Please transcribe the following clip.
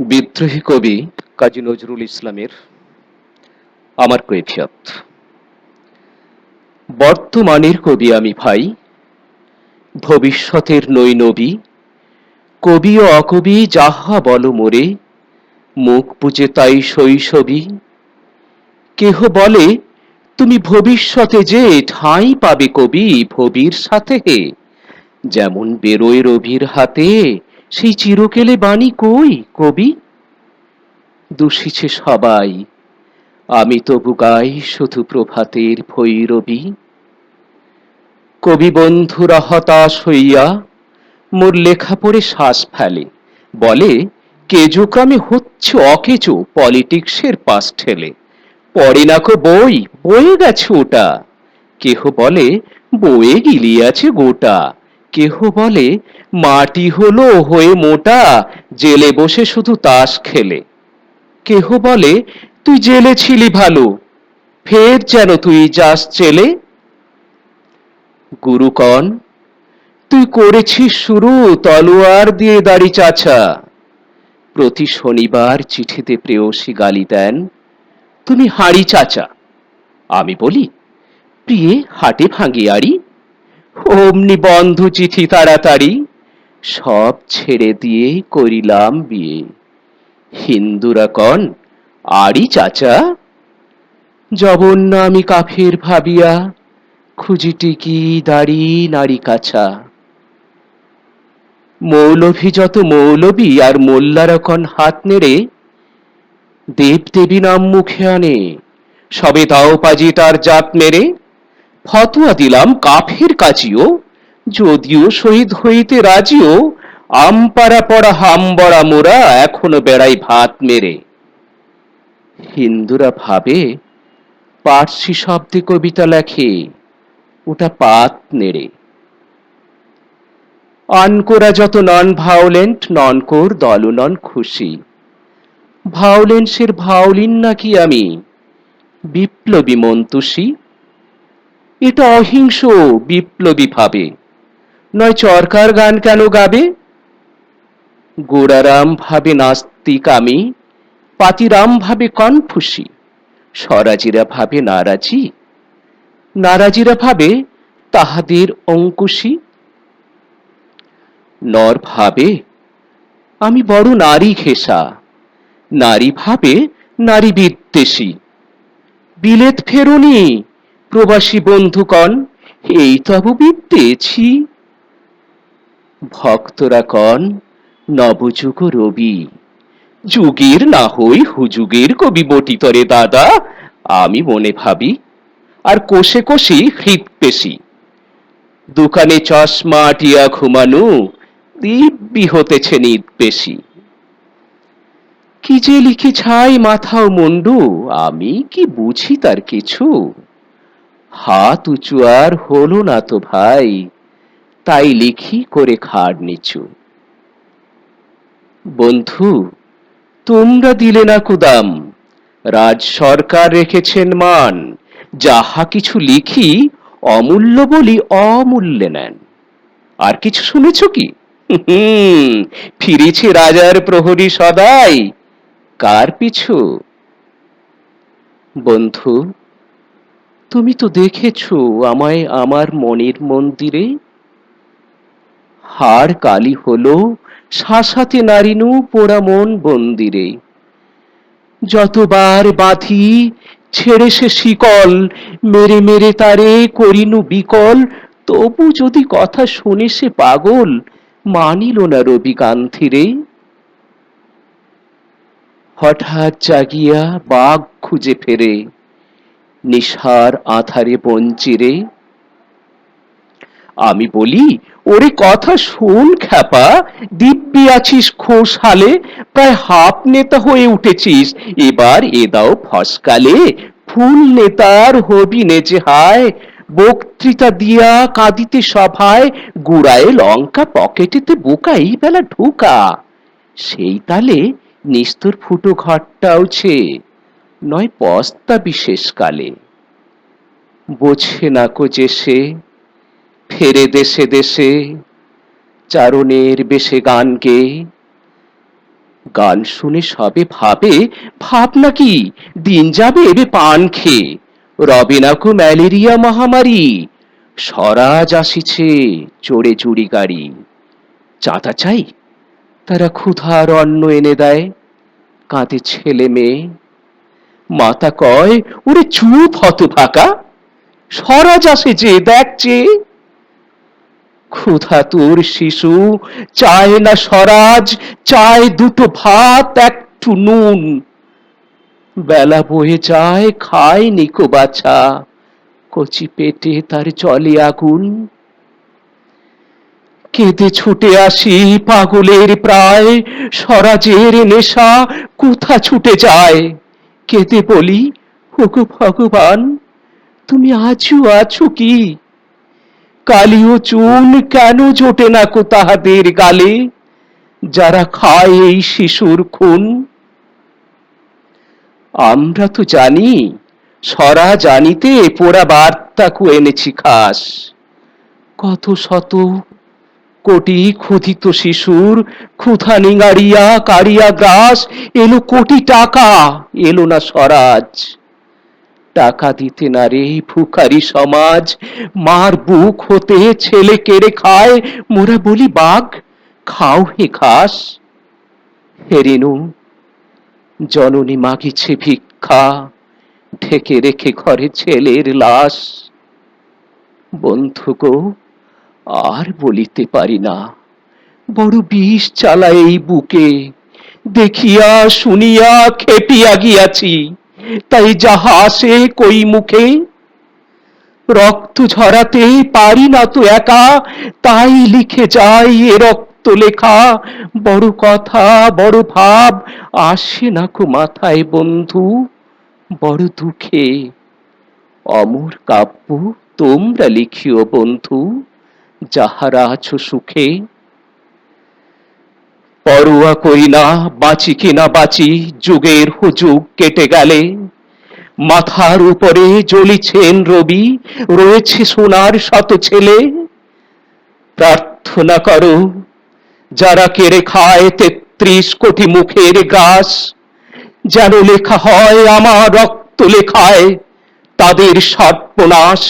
বিদ্রোহী কবি কাজী নজরুল ইসলামের আমার কৈফিয়ত। বর্তমানের কবি আমি ভাই, ভবিষ্যতের নই নবী, কবি ও অকবি যাহা বল মোরে, মুখ বুঝে তাই শৈশবী। কেহ বলে, তুমি ভবিষ্যতে যে ঠাঁই পাবে কবি ভবির সাথে যেমন বেরোয় রবির হাতে সেই চিরকেলে বাণী কই, কবি? দূষিছে সবাই। আমি তবু গাই শুধু প্রভাতের ভৈরবী কবি বন্ধুরা হতাশ হইয়া মোর লেখা পড়ে শ্বাস ফেলে। বলে কেজোক্রমে হচ্ছে অকেজো, পলিটিক্সের পাশ ঠেলে। পড়ে না কো বই, বয়ে গেছে ওটা। কেহ বলে, বয়ে গিলিয়াছে গোটা। কেহ বলে, মাটি হলো হয়ে মোটা, জেলে বসে শুধু তাস খেলে। কেহ বলে, তুই জেলে ছিলি ভালো, ফের যেন তুই যাস চেলে গুরুকণ, তুই করেছিস শুরু, তলোয়ার দিয়ে দাড়ি চাচা প্রতি শনিবার চিঠিতে প্রেয়সী গালি দেন, তুমি হাঁড়ি চাচা। আমি বলি, প্রিয়ে, হাটে ভাঙিয়ারি অমনি বন্ধ চিঠি তাড়াতাড়ি সব ছেড়ে দিয়ে করিলাম বিয়ে। হিন্দুরা কন আড়ি চাচা? জবন্য আমি কাফের ভাবিয়া খুঁজি টিকি দাড়ি নারী কাছা? মৌলভী যত মৌলবী আর মোল্লারা কন হাত নেড়ে দেব দেবী নাম মুখে আনে, সবে তাও পাজি তার জাত মেরে ফতুয়া দিলাম কাফের কাজিও, যদিও শহীদ হইতে রাজিও, আমপাড়া পড়া হামবড়া মোরা এখনও বেড়াই ভাত মেরে। হিন্দুরা ভাবে, পার্সি শব্দে কবিতা লেখে, ওটা পাত নেড়ে। আনকোরা যত নন ভায়োলেন্ট নন কোর দল নন খুশি। ভায়োলেন্সের ভাওলিন নাকি আমি? বিপ্লবী মন্তুষী এটা অহিংস, বিপ্লবী ভাবে। নয় চরকার গান কেন গাবে? গোড়ারাম ভাবে নাস্তিক আমি, পাতিরাম ভাবে কনফুসি, স্বরাজিরা ভাবে নারাজি। নারাজিরা ভাবে তাহাদের অঙ্কুশী। নর ভাবে, আমি বড় নারী ঘেষা, নারী ভাবে নারী বিদ্বেষী। বিলেত ফেরুনি প্রবাসী বন্ধুকণ এই তবু বিদ্বেছি ভক্তরা কন, নবযুগ রবি। যুগের না হই হুযুগের কবি বটিতরে দাদা, আমি মনে ভাবি, আর কোষে কোষে হৃৎপেশি দোকানে চশমা আটিয়া ঘুমানো, দিব্যি হতেছে নিদ কি যে লিখে ছাই মাথা ও মুন্ডু, আমি কি বুঝি তার কিছু? হাত উঁচু আর হলো না তো ভাই, তাই লিখি করে খাড় নিচু। বন্ধু, তোমরা দিলে না কুদাম, রাজ সরকার রেখেছেন মান, যাহা কিছু লিখি অমূল্য বলি অমূল্যে নেন। আর কিছু শুনেছ কি? ফিরেছে রাজার প্রহরী সদাই, কার পিছু? বন্ধু তুমি তো দেখেছ আমায় আমার মনের মন্দিরে? হাড় কালি হলো শাসাতে নারিনু পোড়া মন বন্দিরে। যতবার বাঁধি ছেড়ে সে শিকল, মেরে মেরে তারে করিনু বিকল, তবু যদি কথা শুনে সে পাগল, মানিল না রবি কান্থিরে হঠাৎ জাগিয়া বাঘ খুঁজে ফেরে। নিশার আধারে বঞ্চিরে, আমি বলি, ওরে কথা শোন খ্যাপা, দিব্যি আছিস খোশহালে প্রায় হাফ নেতা হয়ে উঠেছিস, এবার এ দাও ফসকালে, ফুল নেতার হবি নেচে হায়, বক্তৃতা দিয়া কাঁদিতে সভায়, গুড়ায় লঙ্কা পকেটেতে বোকা এই বেলা ঢোকা, সেই তালে নিস্তর ফুটো ঘরটা উছে নয় পস্তা বিশেষ কালে বোঝে না কো যে সে ফেরে দেশে দেশে চারণের বেশে গান গেয়ে গান শুনে সবে ভাবে ভাব নাকি দিন যাবে এবে পান খেয়ে। রবে নাকো ম্যালেরিয়া মহামারী। স্বরাজ আসিছে চড়ে চুরি গাড়ি। চাঁদা চাই তারা ক্ষুধার অন্ন এনে দেয়। কাঁদে ছেলে মেয়ে। মাতা কয়, ওরে চুপ হত ফাঁকা স্বরাজ আসে যে দেখছে, ক্ষুধা তোর শিশু। চায় না স্বরাজ, চায় দুটো ভাত, একটু নুন। বেলা বয়ে যায়, খায় নিকো বাছা। কচি পেটে তার চলে আগুন। কেঁদে ছুটে আসি পাগলের প্রায়। স্বরাজের নেশা কোথা ছুটে যায়? কেঁদে বলি, ওগো ভগবান, তুমি আজও আছো কি? কালিও চুন কেন জোটে না কো তাহাদের গালে? যারা খায় এই শিশুর খুন? আমরা তো জানি, সরা জানিতে পোড়া বার্তা কু এনেছি খাস। কত শত কোটি ক্ষুধিত শিশুর ক্ষুধা নিঙাড়িয়া কারিয়া গ্রাস, এলো কোটি টাকা, এলো না স্বরাজ। টাকা দিতে না রে ফুকারি সমাজ, মার বুক হতে ছেলে কেড়ে খায়, মোরা বলি বাঘ, খাও হে ঘাস। হেরিনু জননী মাগিছে ভিক্ষা, ঢেকে রেখে ঘরে ছেলের লাশ। বন্ধু গো আর বলিতে পারি না। বড় বিষ চালায় এই বুকে, দেখিয়া শুনিয়া খেপিয়া গিয়াছি, তাই যাহা আসে কই মুখে? রক্ত ঝরাতে পারি না তো একা, তাই লিখে যাই এ রক্ত লেখা। বড় কথা, বড় ভাব, আসে না কো মাথায় বন্ধু? বড় দুঃখে, অমর কাব্য তোমরা লিখিও বন্ধু। যাহারা আছো সুখে, পরোয়া করি না, বাঁচি কিনা বাঁচি, যুগের হুযুগ কেটে গেলে। মাথার উপরে জ্বলিছেন রবি, রয়েছে সোনার শত ছেলে। প্রার্থনা করো, যারা কেড়ে খায় তেত্রিশ কোটি মুখের গাছ যেন লেখা হয় আমার রক্ত লেখায়, তাদের সর্বনাশ